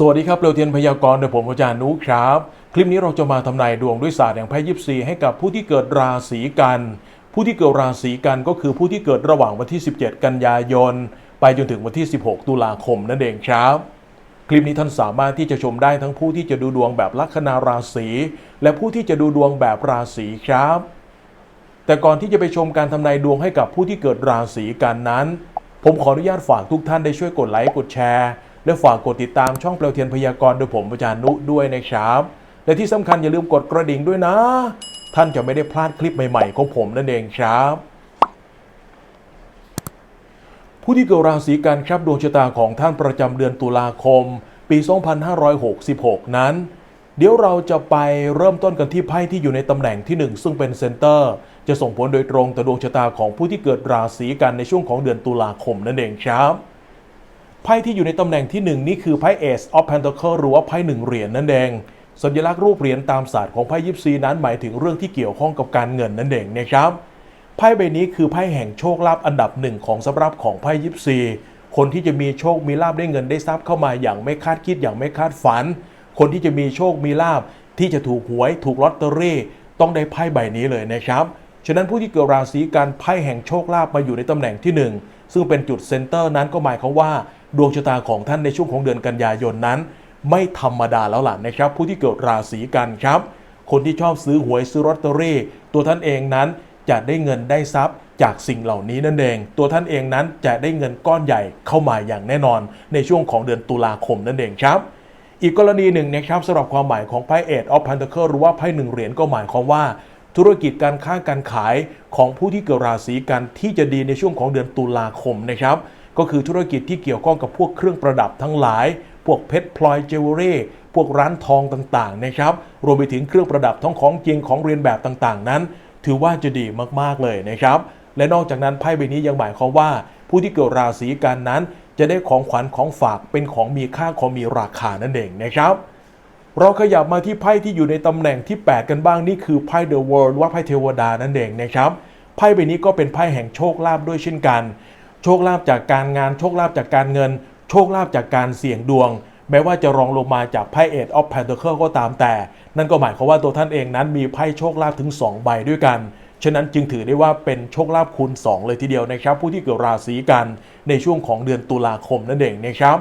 สวัสดีครับ เร็วเทียนพยากรณ์โดยผมอาจารย์นุครับ คลิปนี้เราจะมาทำนายดวงด้วยศาสตร์แห่งไพ่ยิปซีให้กับผู้ที่เกิดราศีกัน ผู้ที่เกิดราศีกันก็คือผู้ที่เกิดระหว่างวันที่ 17 กันยายน ไปจนถึงวันที่ 16 ตุลาคมนั่นเองครับ คลิปนี้ท่านสามารถที่จะชมได้ทั้งผู้ที่จะดูดวงแบบลัคนาราศี และผู้ที่จะดูดวงแบบราศีครับ แต่ก่อนที่จะไปชมการทำนายดวงให้กับผู้ที่เกิดราศีกันนั้น ผมขออนุญาตฝากทุกท่านได้ช่วยกดไลค์กดแชร์ และฝากกดติดตามช่องเปลวเทียนพยากรณ์โดยผมอาจารย์นุด้วยนะครับ และที่สำคัญอย่าลืมกดกระดิ่งด้วยนะ ท่านจะไม่ได้พลาดคลิปใหม่ๆของผมนั่นเองครับ ผู้ที่เกิดราศีกันครับดวงชะตาของท่านประจำเดือนตุลาคม ปี 2566 นั้นเดี๋ยวเราจะไปเริ่มต้นกันที่ไพ่ที่อยู่ในตำแหน่งที่ 1 ซึ่งเป็นเซนเตอร์ จะส่งผลโดยตรงต่อดวงชะตาของผู้ที่เกิดราศีกันในช่วงของเดือนตุลาคมนั่นเองครับ ไพ่ที่อยู่ในตำแหน่งที่ 1 นี่คือไพ่ Ace of Pentacle หรือว่าไพ่หนึ่งเหรียญนั่นเองสัญลักษณ์รูปเหรียญตามศาสตร์ของไพ่ยิปซีนั้นหมายถึงเรื่องที่เกี่ยวข้องกับการเงินนั่นเองนะครับไพ่ใบนี้คือไพ่แห่งโชคลาภอันดับหนึ่งของสำหรับของไพ่ยิปซีคนที่จะมีโชคมีลาภได้เงินได้ทรัพย์เข้ามาอย่างไม่คาดคิดอย่างไม่คาดฝัน คนที่จะมีโชคมีลาภที่จะถูกหวยถูกลอตเตอรี่ต้องได้ไพ่ใบนี้เลยนะครับ ฉะนั้นผู้ที่เกิดราศีกันไพ่แห่งโชคลาภมาอยู่ในตำแหน่งที่หนึ่ ซึ่งเป็นจุดเซนเตอร์นั้นก็หมายความว่า ดวงชะตาของท่านในช่วงของเดือนกันยายนนั้น ไม่ธรรมดาแล้วล่ะนะครับ ผู้ที่เกิดราศีกันครับ คนที่ชอบซื้อหวยซื้อลอตเตอรี่ ตัวท่านเองนั้นจะได้เงินได้ทรัพย์จากสิ่งเหล่านี้นั่นเอง ตัวท่านเองนั้นจะได้เงินก้อนใหญ่เข้ามาอย่างแน่นอน ในช่วงของเดือนตุลาคมนั่นเองครับ อีกกรณีหนึ่งนะครับสำหรับความหมายของไพ่เอ็ดออฟพันเทอร์หรือว่าไพ่หนึ่งเหรียญก็หมายความว่า ธุรกิจการค้าการขายของผู้ที่เกิดราศีกันที่จะดีในช่วงของเดือนตุลาคมนะครับ ก็คือธุรกิจที่เกี่ยวข้องกับพวกเครื่องประดับทั้งหลาย พวกเพชรพลอยเจวเวลรี่พวกร้านทองต่างๆนะครับ รวมไปถึงเครื่องประดับทั้งของจริงของเรียนแบบต่างๆ นั้น ถือว่าจะดีมากๆเลยนะครับ และนอกจากนั้นไพ่ใบนี้ยังหมายความว่า ผู้ที่เกิดราศีกันนั้น จะได้ของขวัญของฝากเป็นของมีค่าของมีราคานั่นเองนะครับ เราขยับมาที่ไพ่ที่อยู่ในตำแหน่งที่ 8 กันบ้างนี่คือไพ่ The World ว่าไพ่เทวดานั่นเองนะครับไพ่ใบนี้ก็เป็นไพ่แห่งโชคลาภด้วยเช่นกัน โชคลาภจากการงานโชคลาภจากการเงิน โชคลาภจากการเสี่ยงดวง แม้ว่าจะรองลงมาจากไพ่ Eight of Pentacles ก็ตามแต่ นั่นก็หมายความว่าตัวท่านเองนั้นมีไพ่โชคลาภถึง 2 ใบด้วยกันฉะนั้นจึงถือได้ว่าเป็นโชคลาภคูณ 2 เลยทีเดียวนะครับ ผู้ที่เกิดราศีกันในช่วงของเดือนตุลาคมนั่นเองนะครับ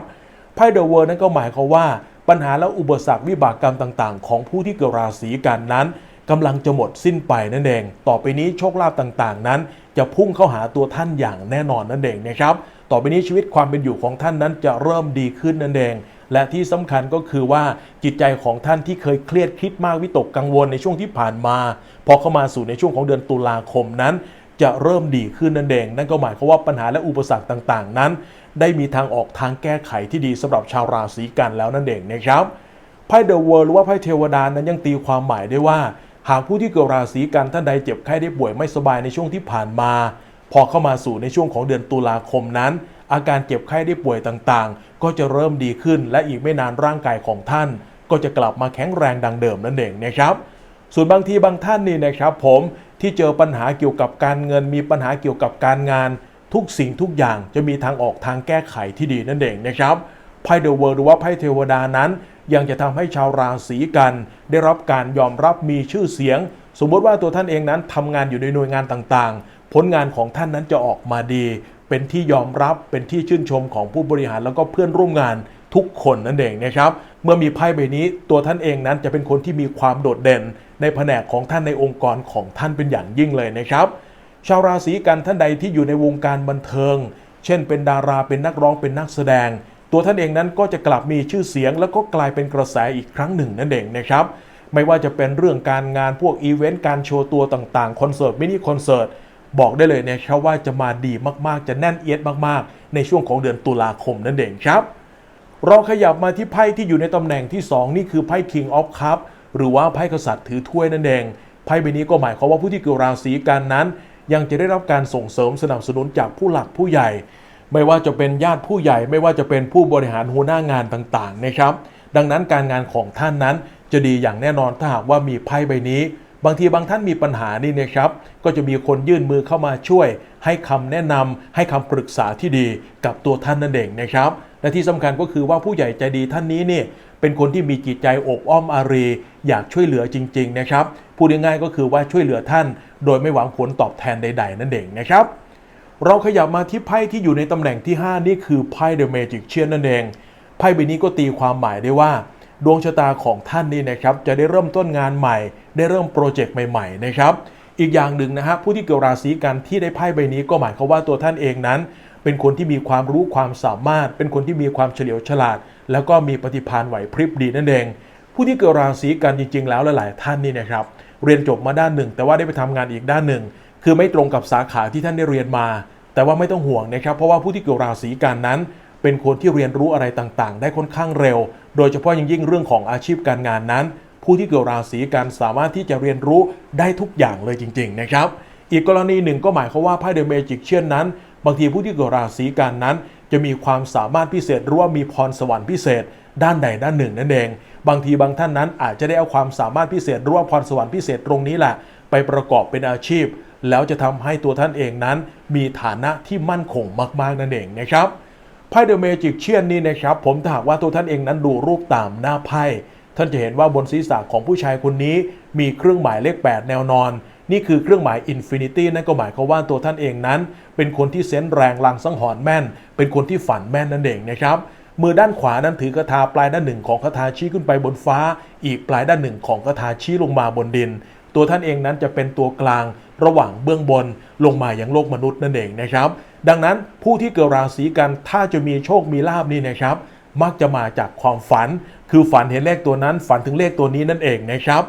ไพ่ The World นั้นก็หมายความว่าปัญหาและอุปสรรควิบากกรรมต่าง ๆ ของผู้ที่เกิดราศีกันนั้นกำลังจะหมดสิ้นไปนั่นเอง ต่อไปนี้โชคลาภต่าง ๆ นั้น จะพุ่งเข้าหาตัวท่านอย่างแน่นอนนั่นเองนะครับ ต่อไปนี้ชีวิตความเป็นอยู่ของท่านนั้นจะเริ่มดีขึ้นนั่นเอง และที่สำคัญก็คือว่าจิตใจของท่านที่เคยเครียดคิดมากวิตกกังวลในช่วงที่ผ่านมา พอเข้ามาสู่ในช่วงของเดือนตุลาคมนั้น จะเริ่มดีขึ้นนั่นเอง นั่นก็หมายความว่าปัญหาและอุปสรรคต่าง ๆ นั้น ได้มีทางออกทางแก้ไขที่ดีสำหรับชาวราศีกันแล้วนั่นเองนะครับไพ่เดอะเวิร์หรือว่าไพ่เทวดานั้นยังตีความหมายได้ว่า หากผู้ที่เกิดราศีกันท่านใดเจ็บไข้ได้ป่วยไม่สบายในช่วงที่ผ่านมา พอเข้ามาสู่ในช่วงของเดือนตุลาคมนั้น อาการเจ็บไข้ได้ป่วยต่างๆ ก็จะเริ่มดีขึ้นและอีกไม่นานร่างกายของท่าน ก็จะกลับมาแข็งแรงดังเดิมนั่นเองนะครับ ส่วนบางทีบางท่านนี่นะครับ ผมที่เจอปัญหาเกี่ยวกับการเงินมีปัญหาเกี่ยวกับการงาน ทุกสิ่งทุกอย่างจะมีทางออกทางแก้ไขที่ดีนั่นเองนะครับไพ่เดอะเวิร์หรือว่าไพ่เทวดานั้น ยังจะทำให้ชาวราศีกัน ได้รับการยอมรับมีชื่อเสียง สมมติว่าตัวท่านเองนั้นทำงานอยู่ในหน่วยงานต่างๆ ผลงานของท่านนั้นจะออกมาดี เป็นที่ยอมรับเป็นที่ชื่นชมของผู้บริหารแล้วก็เพื่อนร่วมงานทุกคนนั่นเองนะครับ เมื่อมีไพ่ใบนี้ตัวท่านเองนั้นจะเป็นคนที่มีความโดดเด่น ในแผนกของท่านในองค์กรของท่านเป็นอย่างยิ่งเลยนะครับ ชาวราศีกันท่านใดที่อยู่ในวงการบันเทิง เช่น เป็นดาราเป็นนักร้องเป็นนักแสดง ตัวท่านเองนั้นก็จะกลับมีชื่อเสียง แล้วก็กลายเป็นกระแสอีกครั้งหนึ่งนั่นเองนะครับ ไม่ว่าจะเป็นเรื่องการงานพวกอีเวนต์การโชว์ตัวต่างๆคอนเสิร์ตมินิคอนเสิร์ตบอกได้เลยนะครับว่าจะมาดีมากๆ จะแน่นเอียดมากๆ ในช่วงของเดือนตุลาคมนั่นเองครับ เราขยับมาที่ไพ่ที่อยู่ในตำแหน่งที่ 2 นี่คือไพ่ King of Cup หรือว่าไพ่กษัตริย์ถือถ้วยนั่นเองไพ่ใบนี้ก็หมายความว่าผู้ที่เกิดราศีกันนั้น ยังจะได้รับการส่งเสริมสนับสนุนจากผู้หลักผู้ใหญ่ ไม่ว่าจะเป็นญาติผู้ใหญ่ ไม่ว่าจะเป็นผู้บริหารหัวหน้างานต่างๆนะครับ ดังนั้นการงานของท่านนั้นจะดีอย่างแน่นอนถ้าหากว่ามีไพ่ใบนี้ บางทีบางท่านมีปัญหานี่นะครับ ก็จะมีคนยื่นมือเข้ามาช่วย ให้คำแนะนำให้คำปรึกษาที่ดีกับตัวท่านนั่นเองนะครับและที่สำคัญก็คือว่าผู้ใหญ่ใจดีท่านนี้เนี่ยเป็นคนที่มีจิตใจอบอ้อมอารี อยากช่วยเหลือจริง ๆ นะครับ พูดง่ายๆก็คือว่าช่วยเหลือท่าน โดยไม่หวังผลตอบแทนใด ๆ นั่นเองนะครับ เราขยับมาที่ไพ่ที่อยู่ในตำแหน่งที่ 5 นี่คือไพ่ The Magician นั่นเองไพ่ใบนี้ก็ตีความหมายได้ว่า ดวงชะตาของท่านนี่นะครับจะได้เริ่มต้นงานใหม่ ได้เริ่มโปรเจกต์ใหม่ๆนะครับอีกอย่างหนึ่งนะฮะผู้ที่เกี่ยวราศีกันที่ได้ไพ่ใบนี้ก็หมายความว่าตัวท่านเองนั้น เป็นคนที่มีความรู้ความสามารถ เป็นคนที่มีความเฉลียวฉลาด แล้วก็มีปฏิภาณไหวพริบดีนั่นเอง ผู้ที่เกิดราศีกันจริง ๆ แล้วหลายๆท่านนี่นะครับ เรียนจบมาด้านหนึ่ง แต่ว่าได้ไปทำงานอีกด้านหนึ่ง คือไม่ตรงกับสาขาที่ท่านได้เรียนมา แต่ว่าไม่ต้องห่วงนะครับ เพราะว่าผู้ที่เกิดราศีกันนั้น เป็นคนที่เรียนรู้อะไรต่างๆ ได้ค่อนข้างเร็ว โดยเฉพาะยิ่งยิ่งเรื่องของอาชีพการงานนั้น ผู้ที่เกิดราศีกันสามารถที่จะเรียนรู้ได้ทุกอย่างเลยจริง ๆ นะครับ อีกกรณีหนึ่งก็หมายความว่าไพ่เดอะเมจิกเชียนนั้น บางทีผู้ที่เกิดราศีกันนั้น จะมีความสามารถพิเศษหรือว่ามีพรสวรรค์พิเศษ ด้านใดด้านหนึ่งนั่นเอง บางทีบางท่านนั้นอาจจะได้เอาความสามารถพิเศษหรือว่าพรสวรรค์พิเศษตรงนี้แหละ ไปประกอบเป็นอาชีพ แล้วจะทำให้ตัวท่านเองนั้น มีฐานะที่มั่นคงมากๆนั่นเองนะครับไพ่เดอะเมจิกเชียนนี่นะครับผมถ้าหากว่าตัวท่านเองนั้นดูรูปตามหน้าไพ่ท่านจะเห็นว่าบนศีรษะของผู้ชายคนนี้ มีเครื่องหมายเลข 8 แนวนอน นี่คือเครื่องหมายอินฟินิตี้นั่นก็หมายความว่าตัวท่านเองนั้น เป็นคนที่เซนส์แรงลังสังหรณ์แม่น เป็นคนที่ฝันแม่นนั่นเองนะครับ มือด้านขวานั้นถือกระทาปลายด้านหนึ่งของคาถาชี้ขึ้นไปบนฟ้า อีกปลายด้านหนึ่งของคาถาชี้ลงมาบนดิน ตัวท่านเองนั้นจะเป็นตัวกลางระหว่างเบื้องบนลงมาอย่างโลกมนุษย์นั่นเองนะครับ ดังนั้นผู้ที่เกิดราศีกันถ้าจะมีโชคมีลาบนี่นะครับ มักจะมาจากความฝัน คือฝันเห็นเลขตัวนั้น ฝันถึงเลขตัวนี้นั่นเองนะครับ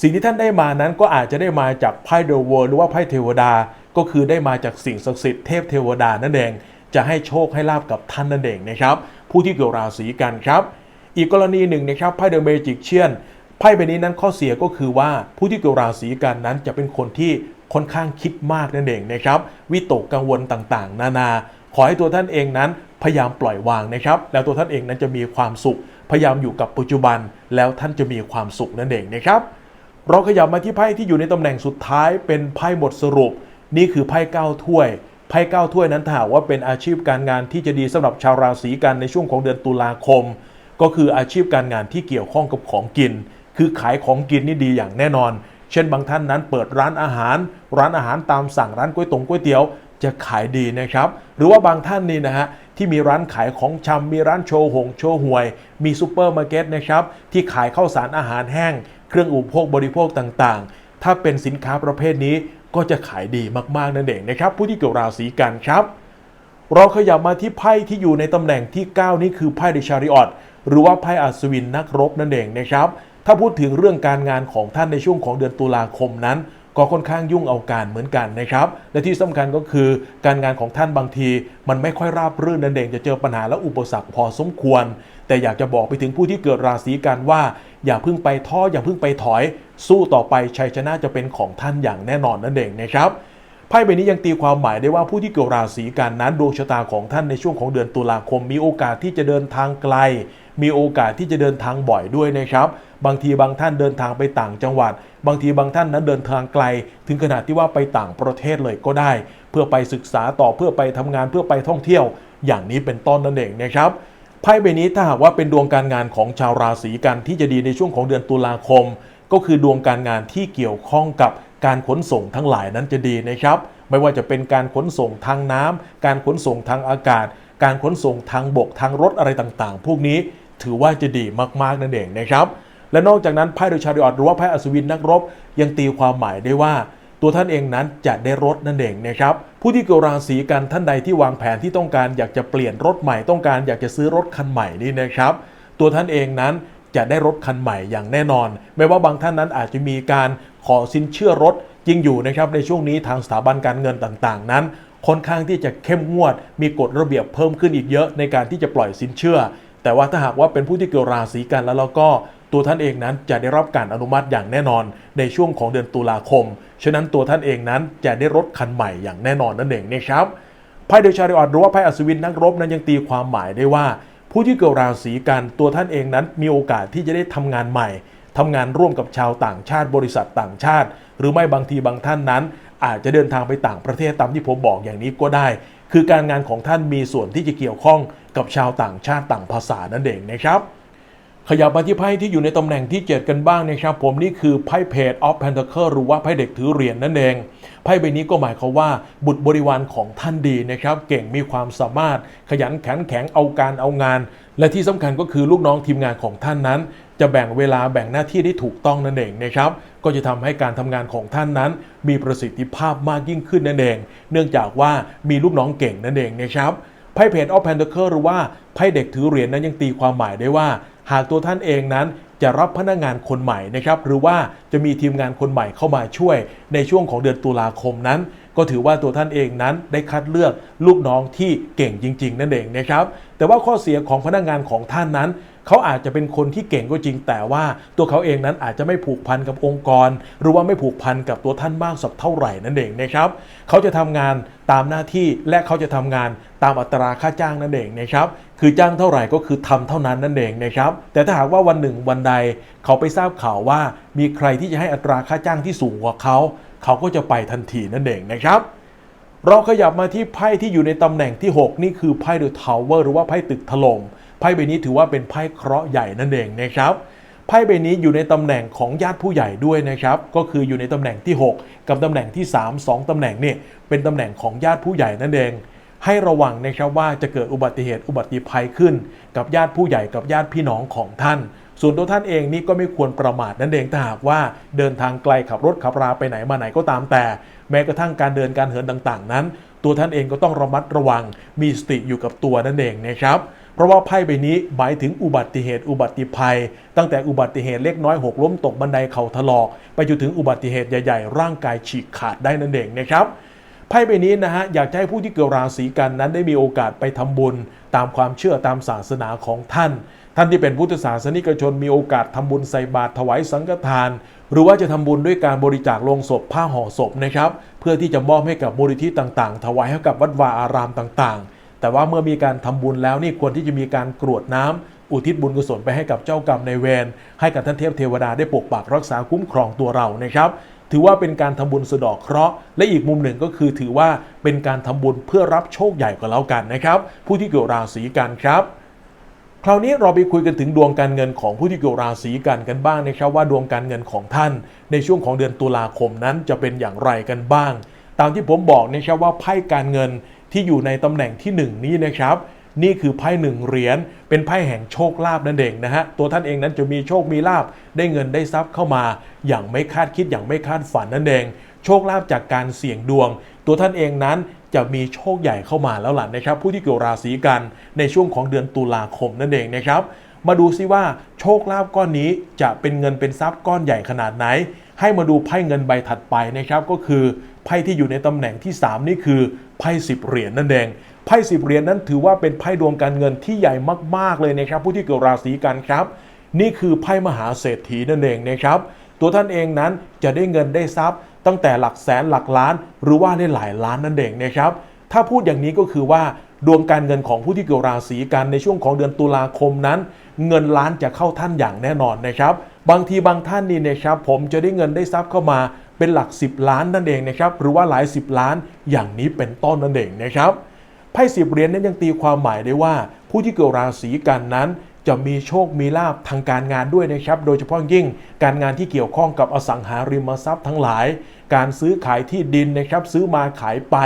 สิ่งที่ท่านได้มานั้นก็อาจจะได้มาจากไพ่เดอะเวิร์หรือว่าไพ่เทวดา ก็คือได้มาจากสิ่งศักดิ์สิทธิ์เทพเทวดานั่นเองจะให้โชคให้ลาบกับท่านนั่นเองนะครับ ผู้ที่เกี่ยวราศีกันครับ อีกกรณีหนึ่งนะครับไพ่เดอะเมจิกเชียนไพ่ใบนี้นั้นข้อเสียก็คือว่าผู้ที่เกี่ยวราศีกันนั้นจะเป็นคนที่ค่อนข้างคิดมากนั่นเองนะครับ วิตกกังวลต่างๆ นานา ขอให้ตัวท่านเองนั้นพยายามปล่อยวางนะครับ แล้วตัวท่านเองนั้นจะมีความสุข พยายามอยู่กับปัจจุบัน แล้วท่านจะมีความสุขนั่นเองนะครับ เราขยับมาที่ไพ่ที่อยู่ในตำแหน่งสุดท้ายเป็นไพ่บทสรุป นี่คือไพ่เก้าถ้วย ไพ่เก้าถ้วยนั้นถ้าหากว่าเป็นอาชีพการงานที่จะดีสำหรับชาวราศีกันในช่วงของเดือนตุลาคม ก็คืออาชีพการงานที่เกี่ยวข้องกับของกิน คือขายของกินนี่ดีอย่างแน่นอน เช่นบางท่านนั้นเปิดร้านอาหาร ร้านอาหารตามสั่งร้านก๋วยตงก๋วยเตี๋ยวจะขายดีนะครับ หรือว่าบางท่านนี่นะฮะที่มีร้านขายของชำมีร้านโชว์หงโชว์หวย มีซูเปอร์มาร์เก็ตนะครับที่ขายข้าวสารอาหารแห้ง เครื่องอุปโภคบริโภคต่างๆ ถ้าเป็นสินค้าประเภทนี้ ก็จะขายดีมากๆนั่นเองนะครับ ผู้ที่เกี่ยวราศีกันครับ เราขยับมาที่ไพ่ที่อยู่ในตำแหน่งที่ 9 นี้คือไพ่เดชาริออตหรือว่าไพ่อัศวินนักรบนั่นเองนะครับ ถ้าพูดถึงเรื่องการงานของท่านในช่วงของเดือนตุลาคมนั้น ก็ค่อนข้างยุ่งเอาการเหมือนกันนะครับ และที่สำคัญก็คือการงานของท่านบางที มันไม่ค่อยราบรื่นนั่นเองจะเจอปัญหาและอุปสรรคพอสมควร แต่อยากจะบอกไปถึงผู้ที่เกิดราศีกันว่า อย่าเพิ่งไปท้ออย่าเพิ่งไปถอย สู้ต่อไปชัยชนะจะเป็นของท่านอย่างแน่นอนนั่นเองนะครับไพ่ใบนี้ยังตีความหมายได้ว่าผู้ที่เกิดราศีกันนั้นดวงชะตาของท่านในช่วงของเดือนตุลาคม มีโอกาสที่จะเดินทางไกล มีโอกาสที่จะเดินทางบ่อยด้วยนะครับ บางทีบางท่านเดินทางไปต่างจังหวัด บางทีบางท่านนั้นเดินทางไกล ถึงขนาดที่ว่าไปต่างประเทศเลยก็ได้ เพื่อไปศึกษาต่อเพื่อไปทำงานเพื่อไปท่องเที่ยว อย่างนี้เป็นต้นนั่นเองนะครับ ไพ่ใบนี้ถ้าหากว่าเป็นดวงการงานของชาวราศีกันที่จะดีในช่วงของเดือนตุลาคม ก็คือดวงการงานที่เกี่ยวข้องกับการขนส่งทั้งหลายนั้นจะดีนะครับ ไม่ว่าจะเป็นการขนส่งทางน้ำการขนส่งทางอากาศ การขนส่งทางบกทางรถอะไรต่างๆ พวกนี้ถือว่าจะดีมากๆนั่นเองนะครับ และนอกจากนั้นไพ่โดยชาริออตหรือว่าไพ่อัศวินนักรบยังตีความหมายได้ว่า ตัวท่านเองนั้นจะได้รถนั่นเองนะครับผู้ที่เกิดราศีกันท่านใดที่วางแผนที่ต้องการอยากจะเปลี่ยนรถใหม่ต้องการอยากจะซื้อรถคันใหม่นี่นะครับ ตัวท่านเองนั้นจะได้รถคันใหม่อย่างแน่นอนไม่ว่าบางท่านนั้นอาจจะมีการขอสินเชื่อรถจริงอยู่นะครับในช่วงนี้ทางสถาบันการเงินต่างๆ นั้น ค่อนข้างที่จะเข้มงวด มีกฎระเบียบเพิ่มขึ้นอีกเยอะในการที่จะปล่อยสินเชื่อ แต่ว่าถ้าหากว่าเป็นผู้ที่เกี่ยวราศีกันแล้วเราก็ ตัวท่านเองนั้นจะได้รับการอนุมัติอย่างแน่นอนในช่วงของเดือนตุลาคม ฉะนั้นตัวท่านเองนั้นจะได้รถคันใหม่อย่างแน่นอนนั่นเองนะครับไพ่เดชาริออดหรือว่าไพ่อัศวินนักรบนั้นยังตีความหมายได้ว่า ผู้ที่เกิดราศีกันตัวท่านเองนั้นมีโอกาสที่จะได้ทำงานใหม่ทำงานร่วมกับชาวต่างชาติบริษัทต่างชาติ หรือไม่บางทีบางท่านนั้น อาจจะเดินทางไปต่างประเทศตามที่ผมบอกอย่างนี้ก็ได้ คือการงานของท่านมีส่วนที่จะเกี่ยวข้องกับชาวต่างชาติต่างภาษานั่นเองนะครับ ขยับมาที่ไพ่ที่อยู่ในตำแหน่งที่ 7 กันบ้างนะครับผมนี่คือไพ่เพจออฟแพนเทอร์หรือว่าไพ่เด็กถือเหรียญนนั่นเองไพ่ใบนี้ก็หมายความว่า บุตรบริวารของท่านดีนะครับ เก่งมีความสามารถขยันแข็งแข็งเอาการเอางาน และที่สำคัญก็คือลูกน้องทีมงานของท่านนั้น จะแบ่งเวลาแบ่งหน้าที่ได้ถูกต้องนั่นเองนะครับก็จะทำให้การทำงานของท่านนั้น มีประสิทธิภาพมากยิ่งขึ้นนั่นเอง เนื่องจากว่ามีลูกน้องเก่งนั่นเองนะครับไพ่เพจออฟแพนเทอร์หรือว่าไพ่เด็กถือเหรียญนั้นยังตีความหมายได้ว่า หากตัวท่านเองนั้นจะรับพนักงานคนใหม่นะครับหรือว่าจะมีทีมงานคนใหม่เข้ามาช่วย ในช่วงของเดือนตุลาคมนั้น ก็ถือว่าตัวท่านเองนั้นได้คัดเลือกลูกน้องที่เก่งจริง ๆ นั่นเองนะครับแต่ว่าข้อเสียของพนักงานของท่านนั้นเขาอาจจะเป็นคนที่เก่งก็จริง แต่ว่าตัวเขาเองนั้นอาจจะไม่ผูกพันกับองค์กร หรือว่าไม่ผูกพันกับตัวท่านมากสักเท่าไหร่นั่นเองนะครับเขาจะทำงานตามหน้าที่และเขาจะทำงานตามอัตราค่าจ้างนั่นเองนะครับคือจ้างเท่าไหร่ก็คือทำเท่านั้นนั่นเองนะครับ แต่ถ้าหากว่าวันหนึ่งวันใดเขาไปทราบข่าวว่า มีใครที่จะให้อัตราค่าจ้างที่สูงกว่าเขา เขาก็จะไปทันทีนั่นเองนะครับ เราขยับมาที่ไพ่ที่อยู่ในตำแหน่งที่ 6 นี่คือไพ่เดอะทาวเวอร์หรือว่าไพ่ตึกถล่มไพ่ใบนี้ถือว่าเป็นไพ่เคราะห์ใหญ่นั่นเองนะครับไพ่ใบนี้อยู่ในตำแหน่งของญาติผู้ใหญ่ด้วยนะครับ ก็คืออยู่ในตำแหน่งที่ 6 กับตำแหน่งที่ 3 2 ตำแหน่งนี่เป็นตำแหน่งของญาติผู้ใหญ่นั่นเอง ให้ระวังนะครับว่าจะเกิดอุบัติเหตุอุบัติภัยขึ้น กับญาติผู้ใหญ่กับญาติพี่น้องของท่าน ส่วนตัวท่านเองนี่ก็ไม่ควรประมาทนั่นเองถ้าหากว่าเดินทางไกลขับรถขับราไปไหนมาไหนก็ตามแต่ แม้กระทั่งการเดินการเหินต่างๆ นั้น ตัวท่านเองก็ต้องระมัดระวังมีสติอยู่กับตัวนั่นเองนะครับเพราะว่าไพ่ใบนี้หมายถึงอุบัติเหตุอุบัติภัย ตั้งแต่อุบัติเหตุเล็กน้อยหกล้มตกบันไดเข่าถลอก ไปจนถึงอุบัติเหตุใหญ่ ๆ ร่างกายฉีกขาดได้นั่นเองนะครับ ไพ่ใบนี้นะฮะอยากจะให้ผู้ที่เกิดราศีกันนั้นได้มีโอกาสไปทำบุญ ตามความเชื่อตามศาสนาของท่าน ท่านที่เป็นพุทธศาสนิกชนมีโอกาสทำบุญใส่บาตรถวายสังฆทาน หรือว่าจะทำบุญด้วยการบริจาคโลงศพผ้าห่อศพนะครับ เพื่อที่จะมอบให้กับมูลนิธิต่างๆ ถวายให้กับวัดวาอารามต่างๆ แต่ว่าเมื่อมีการทำบุญแล้วนี่ควรที่จะมีการกรวดน้ำอุทิศบุญกุศลไปให้กับเจ้ากรรมในายเวรให้กับท่านเทพเทวดาได้ปกปักรักษาคุ้มครองตัวเรานะครับ ถือว่าเป็นการทำบุญสะดอกเคราะห์และอีกมุมหนึ่งก็คือถือว่าเป็นการทำบุญเพื่อรับโชคใหญ่ก็แล้วกันนะครับ ผู้ที่เกี่ยวราศีกันครับคราวนี้เราไปคุยกันถึงดวงการเงินของผู้ที่เกี่ยวราศีกันกันบ้างนะครับ ว่าดวงการเงินของท่าน ในช่วงของเดือนตุลาคมนั้นจะเป็นอย่างไรกันบ้าง ตามที่ผมบอกนะครับว่าไพ่การเงินที่อยู่ในตำแหน่งที่ 1 นี้นะครับ นี่คือไพ่หนึ่งเหรียญเป็นไพ่แห่งโชคลาภนั่นเองนะฮะตัวท่านเองนั้นจะมีโชคมีลาภได้เงินได้ทรัพย์เข้ามา อย่างไม่คาดคิดอย่างไม่คาดฝันนั่นเอง โชคลาภจากการเสี่ยงดวง ตัวท่านเองนั้นจะมีโชคใหญ่เข้ามาแล้วล่ะนะครับ ผู้ที่เกี่ยวราศีกันในช่วงของเดือนตุลาคมนั่นเองนะครับมาดูซิว่าโชคลาภก้อนนี้จะเป็นเงินเป็นทรัพย์ก้อนใหญ่ขนาดไหน ให้มาดูไพ่เงินใบถัดไปนะครับ ก็คือไพ่ที่อยู่ในตำแหน่งที่ 3 นี่คือไพ่สิบเหรียญนั่นเอง ไพ่สิบเหรียญนั้นถือว่าเป็นไพ่ดวงการเงินที่ใหญ่มากๆเลยนะครับ ผู้ที่เกี่ยวราศีกันครับ นี่คือไพ่มหาเศรษฐีนั่นเองนะครับ ตัวท่านเองนั้นจะได้เงินได้ทรัพย์ ตั้งแต่หลักแสนหลักล้าน หรือว่าได้หลายล้านนั่นเองนะครับ ถ้าพูดอย่างนี้ก็คือว่าดวงการเงินของผู้ที่เกี่ยวราศีกันในช่วงของเดือนตุลาคมนั้น เงินล้านจะเข้าท่านอย่างแน่นอนนะครับ บางทีบางท่านนี่นะครับผมจะได้เงินได้ทรัพย์เข้ามาเป็นหลัก 10 ล้านนั่นเองนะครับหรือว่าหลาย 10 ล้านอย่างนี้เป็นต้นนั่นเองนะครับ ไพ่สิบเหรียญนั้นยังตีความหมายได้ว่า ผู้ที่เกิดราศีกันนั้น จะมีโชคมีลาภทางการงานด้วยนะครับ โดยเฉพาะยิ่งการงานที่เกี่ยวข้องกับอสังหาริมทรัพย์ทั้งหลาย การซื้อขายที่ดินนะครับซื้อมาขายไป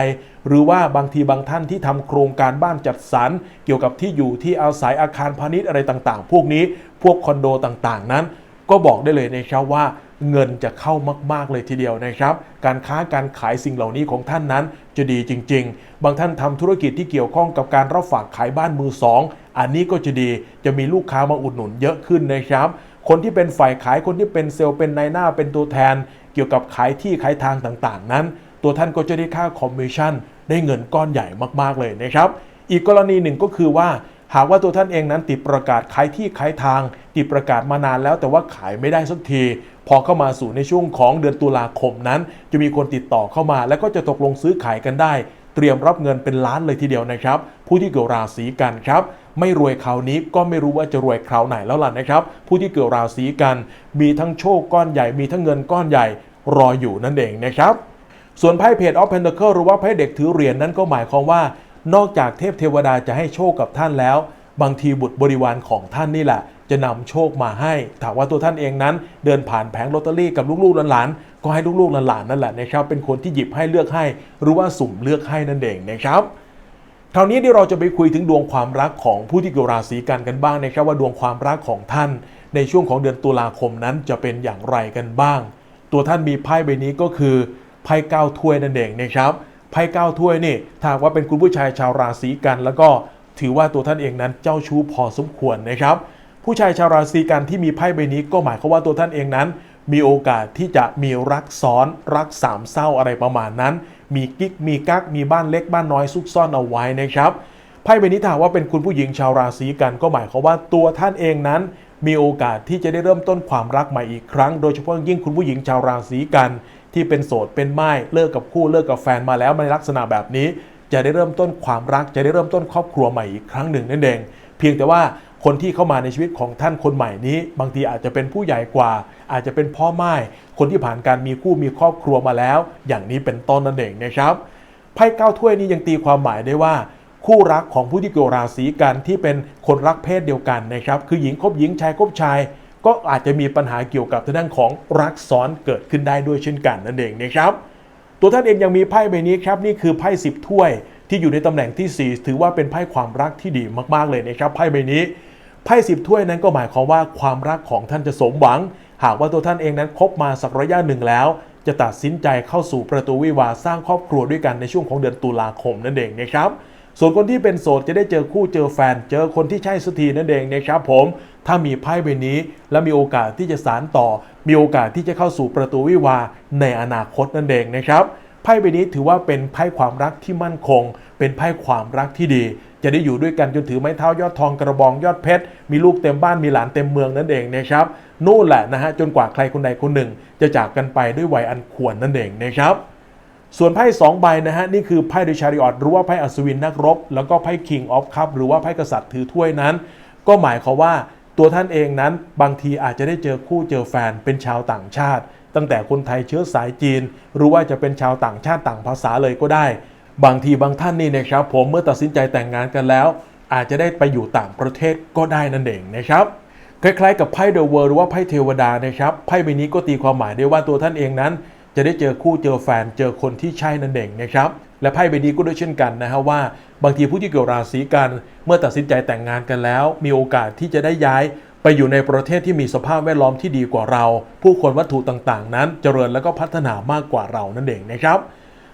หรือว่าบางทีบางท่านที่ทำโครงการบ้านจัดสรรเกี่ยวกับที่อยู่ที่อาศัยอาคารพาณิชย์อะไรต่างๆ พวกนี้พวกคอนโดต่างๆนั้น ก็บอกได้เลยนะครับว่า เงินจะเข้ามาก ๆ เลยทีเดียวนะครับ การค้าการขายสิ่งเหล่านี้ของท่านนั้นจะดีจริง ๆ บางท่านทำธุรกิจที่เกี่ยวข้องกับการรับฝากขายบ้านมือสองอันนี้ก็จะดีจะมีลูกค้ามาอุดหนุนเยอะขึ้นนะครับ คนที่เป็นฝ่ายขายคนที่เป็นเซลล์เป็นนายหน้าเป็นตัวแทน เกี่ยวกับขายที่ขายทางต่างๆ นั้น ตัวท่านก็จะได้ค่าคอมมิชชั่นได้เงินก้อนใหญ่มากๆเลยนะครับอีกกรณีหนึ่งก็คือว่าหากว่าตัวท่านเองนั้นติดประกาศขายที่ขายทาง ติดประกาศมานานแล้วแต่ว่าขายไม่ได้สักที พอเข้ามาสู่ในช่วงของเดือนตุลาคมนั้น จะมีคนติดต่อเข้ามา แล้วก็จะตกลงซื้อขายกันได้ เตรียมรับเงินเป็นล้านเลยทีเดียวนะครับ ผู้ที่เกิดราศีกันครับไม่รวยคราวนี้ก็ไม่รู้ว่าจะรวยคราวไหนแล้วล่ะนะครับ ผู้ที่เกิดราศีกัน มีทั้งโชคก้อนใหญ่มีทั้งเงินก้อนใหญ่รออยู่นั่นเองนะครับ ส่วนไพ่เพจออฟเพนเ a เคิลหรือว่าไพ่เด็กถือเหรียญนั้นก็หมายความว่า นอกจากเทพเทวดาจะให้โชคกับท่านแล้ว บางทีบุตรบริวารของท่านนี่แหละ จะนำโชคมาให้ถามว่าตัวท่านเองนั้น เดินผ่านแผงลอตเตอรี่กับลูกๆหลานๆก็ให้ลูกๆหลานๆนั่นแหละนะครับเป็นคนที่หยิบให้เลือกให้ หรือว่าสุ่มเลือกให้นั่นเองนะครับคราวนี้เดี๋ยวเราจะไปคุยถึงดวงความรักของผู้ที่เกิดราศีกันกันบ้างนะครับว่าดวงความรักของท่าน ในช่วงของเดือนตุลาคมนั้นจะเป็นอย่างไรกันบ้าง ตัวท่านมีไพ่ใบนี้ก็คือไพ่เก้าถ้วยนั่นเองนะครับไพ่เก้าถ้วยนี่ถ้าว่าเป็นคุณผู้ชายชาวราศีกัน แล้วก็ถือว่าตัวท่านเองนั้นเจ้าชู้พอสมควรนะครับ ผู้ชายชาวราศีกันที่มีไพ่ใบนี้ก็หมายความว่าตัวท่านเองนั้น มีโอกาสที่จะมีรักซ้อนรักสามเศร้าอะไรประมาณนั้น มีกิ๊กมีกักมีบ้านเล็กบ้านน้อยซุกซ่อนเอาไว้นะครับไพ่ใบนี้ถ้าหากว่าเป็นคุณผู้หญิงชาวราศีกันก็หมายความว่าตัวท่านเองนั้น มีโอกาสที่จะได้เริ่มต้นความรักใหม่อีกครั้ง โดยเฉพาะยิ่งคุณผู้หญิงชาวราศีกันที่เป็นโสดเป็นไม้เลิกกับคู่เลิกกับแฟนมาแล้วในลักษณะแบบนี้ จะได้เริ่มต้นความรักจะได้เริ่มต้นครอบครัวใหม่อีกครั้งหนึ่งนั่นเอง เพียงแต่ว่า คนที่เข้ามาในชีวิตของท่านคนใหม่นี้ บางทีอาจจะเป็นผู้ใหญ่กว่า อาจจะเป็นพ่อไม้คนที่ผ่านการมีคู่มีครอบครัวมาแล้ว อย่างนี้เป็นต้นนั่นเองนะครับไพ่เก้าถ้วยนี้ยังตีความหมายได้ว่า คู่รักของผู้ที่เกิดราศีกันที่เป็นคนรักเพศเดียวกันนะครับคือหญิงคบหญิงชายคบชาย ก็อาจจะมีปัญหาเกี่ยวกับทางด้านของรักซ้อนเกิดขึ้นได้ด้วยเช่นกันนั่นเองนะครับตัวท่านเองยังมีไพ่ใบนี้ครับนี่คือไพ่สิบถ้วยที่อยู่ในตำแหน่งที่ 4 ถือว่าเป็นไพ่ความรักที่ดีมากๆเลยนะครับไพ่ใบนี้ ไพ่สิบถ้วยนั้นก็หมายความว่าความรักของท่านจะสมหวัง หากว่าตัวท่านเองนั้นคบมาสักระยะหนึ่งแล้ว จะตัดสินใจเข้าสู่ประตูวิวาสร้างครอบครัวด้วยกันในช่วงของเดือนตุลาคมนั่นเองนะครับส่วนคนที่เป็นโสดจะได้เจอคู่เจอแฟน เจอคนที่ใช่สักทีนั่นเองนะครับผมถ้ามีไพ่ใบนี้ และมีโอกาสที่จะสารต่อ มีโอกาสที่จะเข้าสู่ประตูวิวาในอนาคตนั่นเองนะครับ ไพ่ใบนี้ถือว่าเป็นไพ่ความรักที่มั่นคง เป็นไพ่ความรักที่ดี จะได้อยู่ด้วยกันจนถือไม้เท้ายอดทองกระบองยอดเพชร มีลูกเต็มบ้านมีหลานเต็มเมืองนั่นเองนะครับนู่นแหละนะฮะจนกว่าใครคนใดคนหนึ่ง จะจากกันไปด้วยวัยอันควรนั่นเองนะครับส่วนไพ่2ใบนะฮะนี่คือไพ่เดชาริออตหรือว่าไพ่อัศวินนักรบ แล้วก็ไพ่ King of Cup หรือว่าไพ่กษัตริย์ถือถ้วยนั้น ก็หมายความว่าตัวท่านเองนั้นบางทีอาจจะได้เจอคู่เจอแฟนเป็นชาวต่างชาติ ตั้งแต่คนไทยเชื้อสายจีน หรือว่าจะเป็นชาวต่างชาติต่างภาษาเลยก็ได้ บางทีบางท่านนี่นะครับ ผมเมื่อตัดสินใจแต่งงานกันแล้ว อาจจะได้ไปอยู่ต่างประเทศก็ได้นั่นเองนะครับคล้ายๆกับไพ่เดอะเวิร์หรือว่าไพ่เทวดานะครับไพ่ใบนี้ก็ตีความหมายได้ว่าตัวท่านเองนั้น จะได้เจอคู่เจอแฟนเจอคนที่ใช่นั่นเองนะครับและไพ่ใบนี้ก็ด้วยเช่นกันนะฮะว่า บางทีผู้ที่เกี่ยวราศีกัน เมื่อตัดสินใจแต่งงานกันแล้ว มีโอกาสที่จะได้ย้าย อยู่ในประเทศที่มีสภาพแวดล้อมที่ดีกว่าเรา ผู้คนวัตถุต่างๆ นั้น เจริญและก็พัฒนามากกว่าเรานั่นเองนะครับ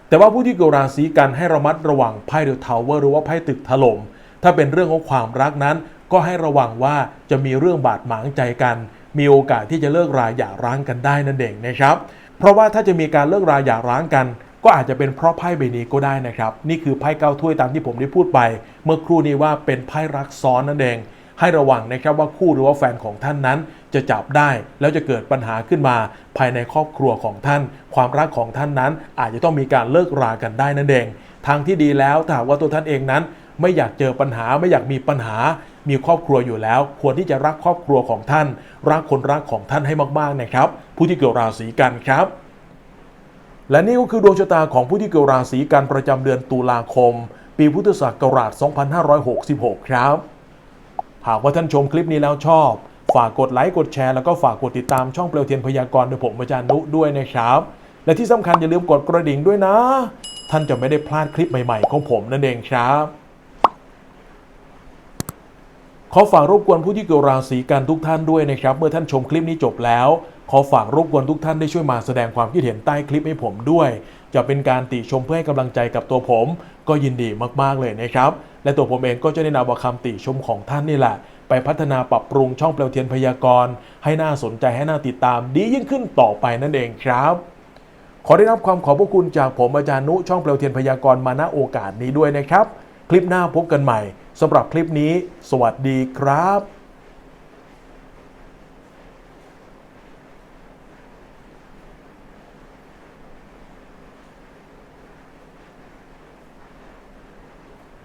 แต่ว่าผู้ที่เกี่ยวราศีกันให้ระมัดระวังไพ่เดอะทาวเวอร์หรือว่าไพ่ตึกถล่มถ้าเป็นเรื่องของความรักนั้น ก็ให้ระวังว่าจะมีเรื่องบาดหมางใจกัน มีโอกาสที่จะเลิกราหย่าร้างกันได้นั่นเองนะครับ เพราะว่าถ้าจะมีการเลิกราหย่าร้างกันก็อาจจะเป็นเพราะไพ่ใบนี้ก็ได้นะครับ นี่คือไพ่เก้าถ้วยตามที่ผมได้พูดไป เมื่อครู่นี้ว่าเป็นไพ่รักซ้อนนั่นเอง ให้ระวังนะครับว่าคู่หรือว่าแฟนของท่านนั้นจะจับได้ แล้วจะเกิดปัญหาขึ้นมาภายในครอบครัวของท่าน ความรักของท่านนั้น อาจจะต้องมีการเลิกรากันได้นั่นเอง ทางที่ดีแล้วถ้าหากว่าตัวท่านเองนั้น ไม่อยากเจอปัญหาไม่อยากมีปัญหา มีครอบครัวอยู่แล้ว ควรที่จะรักครอบครัวของท่าน รักคนรักของท่านให้มากๆนะครับ ผู้ที่เกี่ยวราศีกันครับและนี่ก็คือดวงชะตาของผู้ที่เกิดราศีกันประจำเดือนตุลาคม ปีพุทธศักราช 2566 ครับ หากว่าท่านชมคลิปนี้แล้วชอบ ฝากกดไลค์กดแชร์แล้วก็ฝากกดติดตามช่องเปลวเทียนพยากรณ์โดยผมอาจารย์นุด้วยนะครับ และที่สำคัญอย่าลืมกดกระดิ่งด้วยนะ ท่านจะไม่ได้พลาดคลิปใหม่ๆ ของผมนั่นเองครับขอฝากรบกวนผู้ที่เกี่ยวราศีกันทุกท่านด้วยนะครับ เมื่อท่านชมคลิปนี้จบแล้ว ขอฝากรบกวนทุกท่านได้ช่วยมาแสดงความคิดเห็นใต้คลิปให้ผมด้วย จะเป็นการติชมเพื่อให้กำลังใจกับตัวผม ก็ยินดีมากๆเลยนะครับ และตัวผมเองก็จะได้นำเอาคำติชมของท่านนี่แหละ ไปพัฒนาปรับปรุงช่องเปลวเทียนพยากรณ์ให้น่าสนใจให้น่าติดตามดียิ่งขึ้นต่อไปนั่นเองครับ ขอได้รับความขอบพระคุณจากผมอาจารย์นุช่องเปลวเทียนพยากรณ์มาณโอกาสนี้ด้วยนะครับ คลิปหน้าพบกันใหม่สำหรับคลิปนี้ สวัสดีครับ